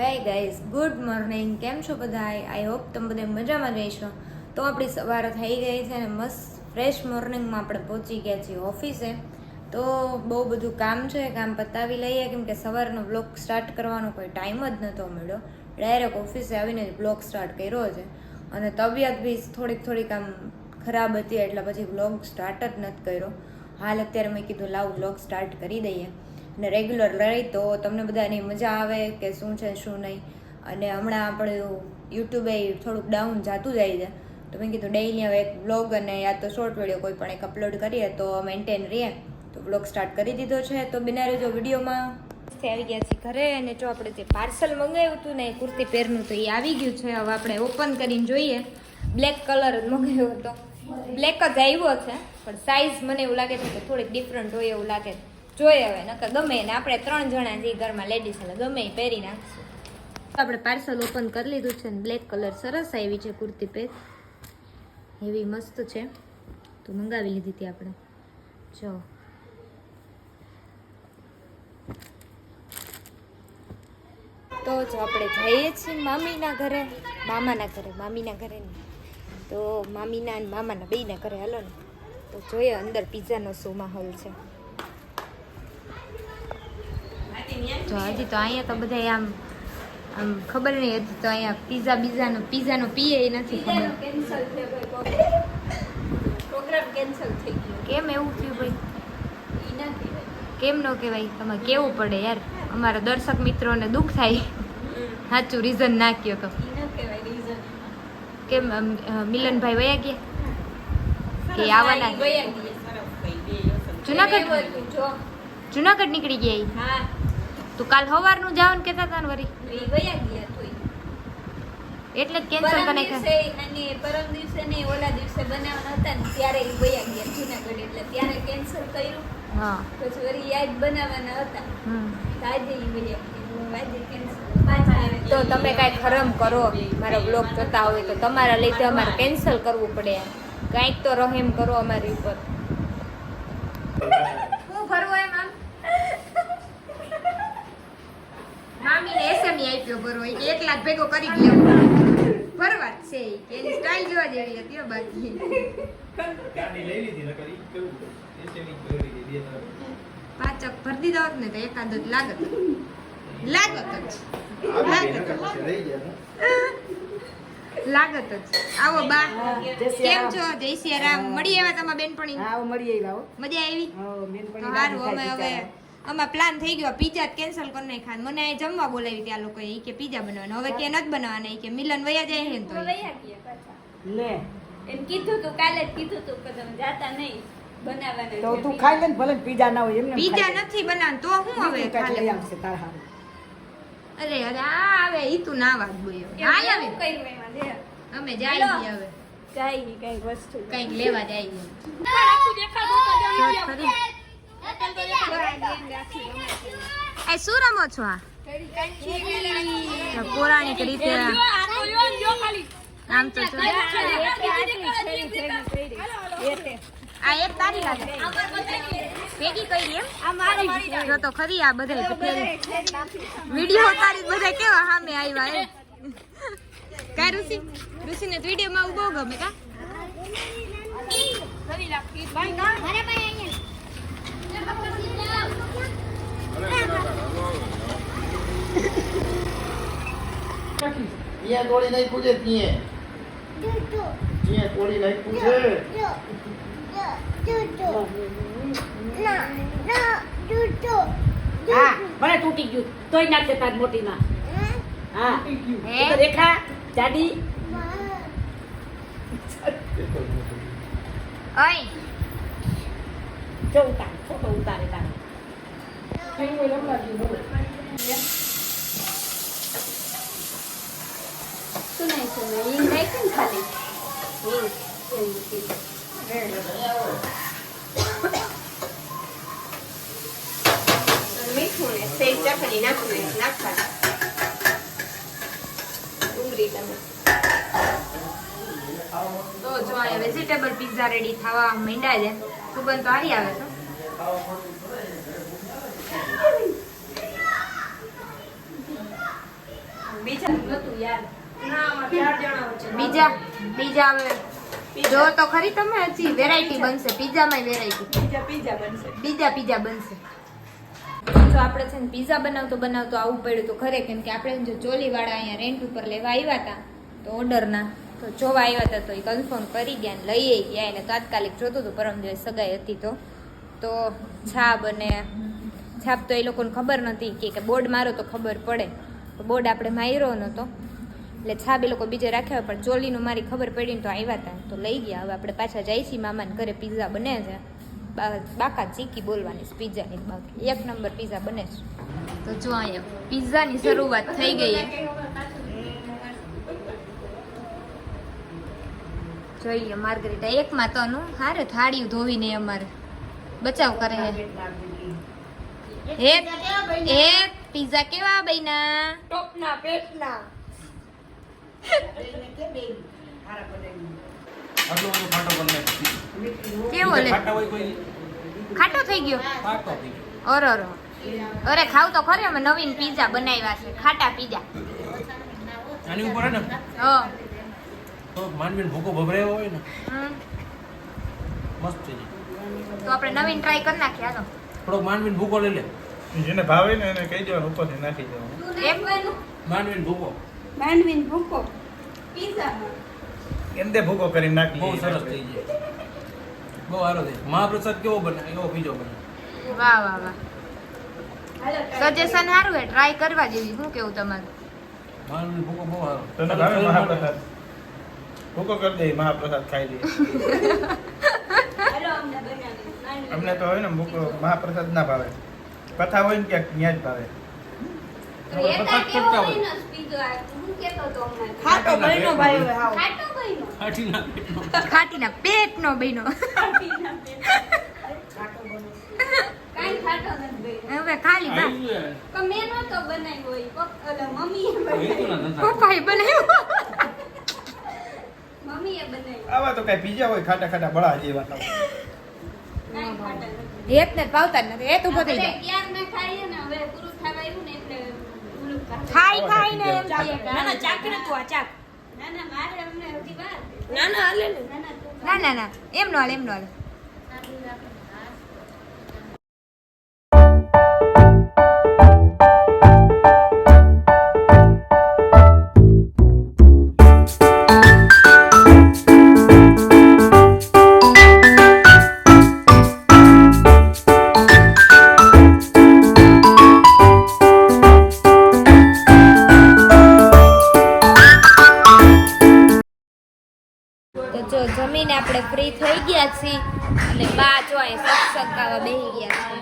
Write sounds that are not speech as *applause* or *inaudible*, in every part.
Hi guys good morning કેમ છો બધા આઈ હોપ તમે બધા મજામાં રહીશો. તો આપણી સવાર થઈ ગઈ છે અને મસ્ત ફ્રેશ મોર્નિંગમાં આપણે પહોંચી ગયા છીએ ઓફિસે તો બહુ બધું કામ છે, કામ પતાવી લઈએ. કેમ કે સવારનો બ્લોગ સ્ટાર્ટ કરવાનો કોઈ ટાઈમ જ નહોતો મળ્યો. ડાયરેક્ટ ઓફિસે આવીને જ બ્લોગ સ્ટાર્ટ કર્યો છે. અને તબિયત બી થોડીક થોડીક આમ ખરાબ હતી, એટલે પછી બ્લોગ સ્ટાર્ટ જ નથી કર્યો. હાલ અત્યારે મેં કીધું લાવ બ્લોગ સ્ટાર્ટ કરી દઈએ. અને રેગ્યુલર લઈ તો તમને બધાની મજા આવે કે શું છે શું નહીં. અને હમણાં આપણે યુટ્યુબે થોડુંક ડાઉન જાતું જાય છે. તો મેં કીધું ડેઈલી હવે એક બ્લોગ અને યા તો શોર્ટ વીડિયો કોઈ પણ એક અપલોડ કરીએ તો મેન્ટેન રહીએ. તો બ્લોગ સ્ટાર્ટ કરી દીધો છે. તો બિના રહેજો વિડીયોમાં. આવી ગયા છીએ ઘરે અને જો આપણે જે પાર્સલ મંગાવ્યું હતું ને એ કુર્તી પહેરનું તો એ આવી ગયું છે. હવે આપણે ઓપન કરીને જોઈએ. બ્લેક કલર જ મંગાવ્યો હતો. બ્લેક જ આવ્યો છે, પણ સાઇઝ મને એવું લાગે છે કે થોડીક ડિફરન્ટ હોય એવું લાગે છે. જોઈએ હવે, નકર ગમે ને આપણે ત્રણ જણા જે ઘરમાં લેડીઝ એટલે ગમે પહેરી નાખશું. આપણે પાર્સલ ઓપન કરી લીધું છે ને બ્લેક કલર સરસ આવી છે કુર્તી પેર એવી મસ્ત છે. તો મંગાવી લીધી હતી આપણે. જો. તો જો આપણે જઈએ છીએ મામીના ઘરે, મામાના ઘરે, મામીના ઘરે તો મામીના અને મામાના બેના ઘરે હાલો ને. તો જોઈએ અંદર પીઝાનો શું માહોલ છે. તો હજી તો અહીંયા તો બધા આમ આમ ખબર નહીં હજી તો અહીંયા પીઝા બીઝાનો પીઝાનો પીએ નથી ખબર. કેન્સલ થઈ ગયો પ્રોગ્રામ કેન્સલ થઈ ગયો. કેમ એવું થયું ભાઈ? કેમ ન કહેવાય? તમારે કેવું પડે યાર? અમારા દર્શક મિત્રોને દુઃખ થાય. સાચું રીઝન ના કયો તો. કેમ મિલનભાઈ વયા ગયા? કે આવવાના જુનાગઢ? જુનાગઢ નીકળી ગયા તો કાલ સવારનું જવાનું કહેતા હતા ને વરી. વયા ગયા તોય. એટલે કેન્સલ પરમ છે દિવસે અને પરમ દિવસે ને ઓલા દિવસે બનાવવાના હતા ને ત્યારે ઈ વયા ગયા જુનાગઢ એટલે ત્યારે કેન્સલ કર્યું. હા. પછી વળી યાદ બનાવવાના હતા. હમ. તો આજે ઈ વયા ગયા. આજે કેન્સલ તો તમે કાંઈક ખરમ કરો મારો બ્લોગ જોતા હોય તો તમારા લીધે અમારે કેન્સલ કરવું પડે કાંઈક તો રહેમ કરો અમારી ઉપર. *laughs* હું ફરવું એમ આમ? મામીને એસએમઈ આપ્યો ભરો એ એક લાખ ભેગો કરી ગયો. ભરવા છે કે એની સ્ટાઇલ જોવા જેવી હતી બાકી. ગાડી લઈ લીધી નકર ઈ કેવું એસએમઈ કરી દીધી બે તરફ પાંચક ભર દીધા હોત ને તો એકાદ જ લાગત. લાગત જ. લાગત જ. આવો બા. કેમ છો? જય શ્રી રામ. મળી આવ્યા તમારા બેનપણી આવો મળી આવ્યા મજા આવી? હો, બેનપણી સારું અમે હવે. આમાં પ્લાન થઈ ગયો. પીઝા કેન્સલ કરી નાખ્યા. મને અહીં જમવા બોલાવી ત્યાં લોકો એ કે પીઝા બનાવવાનો. હવે કે નથી બનાવવાના. એ કે મિલન વયા જાય હે તો વયા ગયા પાછા. લે. એમ કીધું તું કાલે જ કીધું તું કે તમે જાતા નહીં. બનાવવાના તો તું ખાઈ લે ને ભલે પીઝા ના હોય એમને પીઝા નથી બનાવવાનું. તો હું હવે ખાલી? આવશે તારા હારું. અરે અરે આ આવે ઈ તું ના વાત બોલ્યો. હાલ આવે કઈ મેમાં દે અમે જાય. હવે. કાંઈ કાંઈ વસ્તુ કઈ કંઈક લેવા જાય એ શું રમો છો આ? પૌરાણિક રીતે આમ તો આ એક ખરી આ બધા વીડિયો તારી બધા કેવા સામે આવ્યા એમ. કા ઋષિ? ઋષિને ગમે ત્યાં તોડી નાખ્યું છે ત્યાં ત્યાં તોડી નાખ્યું છે હા મને તૂટી ગયું તોય નાખશે તાર મોટી માં હા હે? એ તો રેખા જાડી ઓય જો ઉતાર ફોટો ઉતારે તારે શું નહીં શું નહીં. હિંગ નાખી ને ખાલી. મીઠું ને સેજ ચટણી નાખવી નાખવાની ડુંગળી તમે તો જો અહીંયા વેજીટેબલ પિઝા રેડી થવા માંડ્યા છે. સુગંધ તો સારી આવે છે. બીજા બીજા હવે જો તો ખરી તમે હજી વેરાયટી બનશે. પીઝામાં વેરાયટી બીજા પીઝા બનશે. બીજા પીઝા બનશે. તો આપણે છે ને પીઝા બનાવતો બનાવતો આવું પડ્યું તો ખરે કેમ કે આપણે જો ચોલીવાળા અહીંયા રેન્ટ ઉપર લેવા આવ્યા હતા તો ઓર્ડરના તો જોવા આવ્યા હતા તો એ કન્ફર્મ કરી ગયા ને લઈએ ગયા એને તાત્કાલિક જોતું હતું, પરમ દિવસ સગાઈ હતી તો. તો છાપ અને છાપ તો એ લોકોને ખબર નથી કે બોર્ડ મારો તો ખબર પડે. તો બોર્ડ આપણે માર્યો નહોતો. એટલે છાપ એ લોકો બીજે રાખ્યા પણ ચોલીનું મારી ખબર પડીને તો આવ્યા હતા. તો લઈ ગયા. હવે આપણે પાછા જઈએ છીએ મામાને ઘરે પીઝા બને છે. બાકા ચીકી બોલવાની છે પીઝાની બાકી. એક નંબર પીઝા બને છે. તો જો અહીંયા પીઝાની શરૂઆત થઈ ગઈ. જોઈએ માર્ગરીટા. એકમાં તો નું હારે થાળી ધોવીને અમારે બચાવ કરે હે. એક એક પીઝા કેવા બન્યા? ટોપના પેટના. કેવો લે? ખાટા હોય કોઈ? ખાટો થઈ ગયો? ખાટો થઈ અરે અરે. અરે ખાવ તો ખરે અમે નવીન પીઝા બનાવ્યા છે. ખાટા પીઝા. આની ઉપર હે ને? હા. માનવીને ભૂકો ભભરાયો હોય ને મસ્ત થઈ જાય. તો આપણે નવીન ટ્રાય કરી નાખીએ હાલો. થોડોક માનવીને ભૂકો લઈ લે. જેને ભાવે ને એને કહી દેવાનું ઉપરથી નાખી દેવાનું. એક માનવીને ભૂકો. માંડવીન ભૂકો. પીઝામાં એમ તે ભૂકો કરી નાખી બહુ સરસ થઈ જાય. બહુ સારો થઈ મહાપ્રસાદ કેવો બને? એવો બીજો બને. વાહ વાહ વાહ. સજેશન સારું હે. ટ્રાય કરવા જેવી. શું કેવું તમારું? માનવીને ભૂકો બહુ સારો. તને ભાવે મહાપ્રસાદ? ભૂકો કરી દે મહાપ્રસાદ ખાઈ લઈએ. અમને તો હોય ને ભૂકો મહાપ્રસાદ ના ભાવે. કથા હોય ને ક્યાંક ત્યાં જ ભાવે. હોય. હોય. ને. ભાઈ હવે ખાટીના. ખાટીના ખાટીના ખાલી મેં નહોતો બનાવ્યો. પપ્પાએ બનાવ્યો. આવા તો કઈ બીજા હોય ખાટા ખાટા બળા જેવા તો. ને. ભાવતા જ નથી એ તો બધી આપણે ક્યારના ખાઈએ ને હવે પૂરું થવા આવ્યું ને એટલે ઓલું ખાઈએ. ખાઈ ખાઈને એમ કહીએ કે ના, ના, મારે અમને હજી વાર. છે. ના, ના, તું ના ના ના એમ નો હાલે એમ નો હાલે. જમીને આપણે ફ્રી થઈ ગયા છીએ. અને બા જો અહીં સત્સંગ ગાવા બેહી ગયા છે.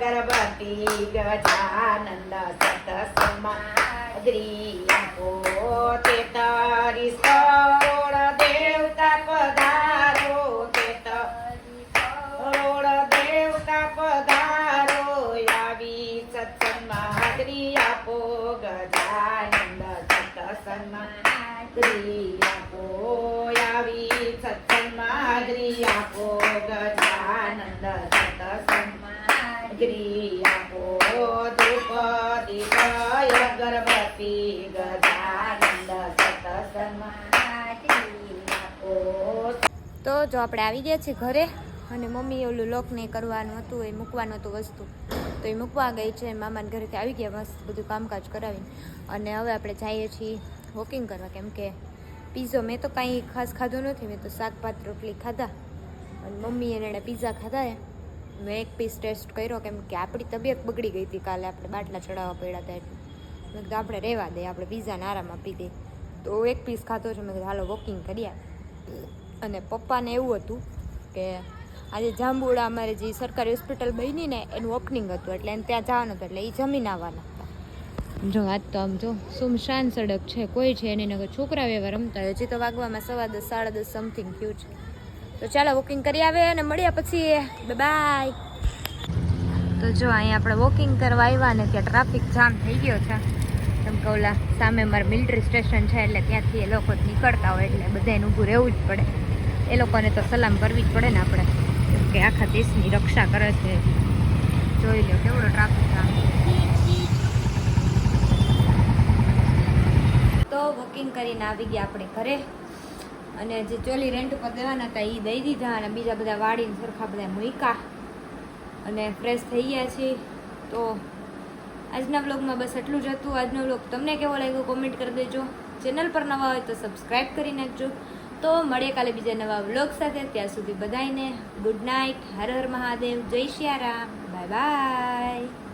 ગર્ભવતી ગજાનંદ સતસમા દ્રિયાપો તે તારી સરોળ સત્સંગમાં હાજરી આપો ગજાનંદ સત્સંગમાં હાજરી આપો આપો ગજાનંદ સત્સંગમાં હાજરી આપો ધૂપ દીપ અગરબત્તી તો જો આપણે આવી ગયા છીએ ઘરે, અને મમ્મી ઓલું લોકને કરવાનું હતું, એ મૂકવાનું હતું વસ્તુ. તો એ મૂકવા ગઈ છે મામાને ઘરેથી આવી ગયા, મસ્ત બધું કામકાજ કરાવીને. અને હવે આપણે જઈએ છીએ વોકિંગ કરવા, કેમ કે પીઝો મેં તો કાંઈ ખાસ ખાધું નથી, મેં તો શાક ભાત રોટલી ખાધા. અને મમ્મી એને એણે પીઝા ખાધા એ મેં એક પીસ ટેસ્ટ કર્યો, કેમ કે આપણી તબિયત બગડી ગઈ હતી કાલે, આપણે બાટલા ચડાવવા પડ્યા હતા એટલે. મેં કીધું, આપણે રહેવા દઈએ આપણે પીઝાને આરામ આપી દઈએ તો એક પીસ ખાધો છે, મેં કીધું, હાલો વોકિંગ કરી અને પપ્પાને એવું હતું કે આજે જાંબુડા અમારે જે સરકારી હોસ્પિટલ બની ને એનું ઓપનિંગ હતું એટલે એને ત્યાં જવાનું હતું એટલે એ જમીન આવવાના. હતા જો વાત તો આમ જો સુમશાન સડક છે કોઈ છે એની નગર છોકરા વ્યવહાર રમતા હોય. હજી તો વાગવામાં સવા દસ સાડા દસ સમથિંગ થયું છે. તો ચાલો વોકિંગ કરી આવે અને મળ્યા પછી બાય તો જો અહીંયા આપણે વોકિંગ કરવા આવ્યા ને ત્યાં ટ્રાફિક જામ થઈ ગયો છે. એમ કે કે સામે મારે મિલિટરી સ્ટેશન છે એટલે ત્યાંથી એ લોકો નીકળતા હોય એટલે બધાને ઊભું રહેવું જ પડે. એ લોકોને તો સલામ કરવી જ પડે ને આપણે. કે આખા દેશની રક્ષા કરે છે. જોઈ લો કેવડો ટ્રાફિક તો વોકિંગ કરીને આવી ગયા આપણે ઘરે. અને જે ચોલી રેન્ટ ઉપર દેવાના હતા એ દઈ દીધા અને બીજા બધા વાળીને સરખા બધા મૂક્યા. અને ફ્રેશ થઈ ગયા છીએ. તો આજના બ્લોગમાં બસ એટલું જ હતું. આજનો બ્લોગ તમને કેવો લાગ્યો? કોમેન્ટ કરી દેજો. ચેનલ પર નવા હોય તો સબસ્ક્રાઈબ કરી નાખજો. તો મળીએ કાલે બીજા નવા વ્લોગ સાથે. ત્યાં સુધી બધાને ગુડ નાઇટ હર હર મહાદેવ, જય શ્રી રામ બાય બાય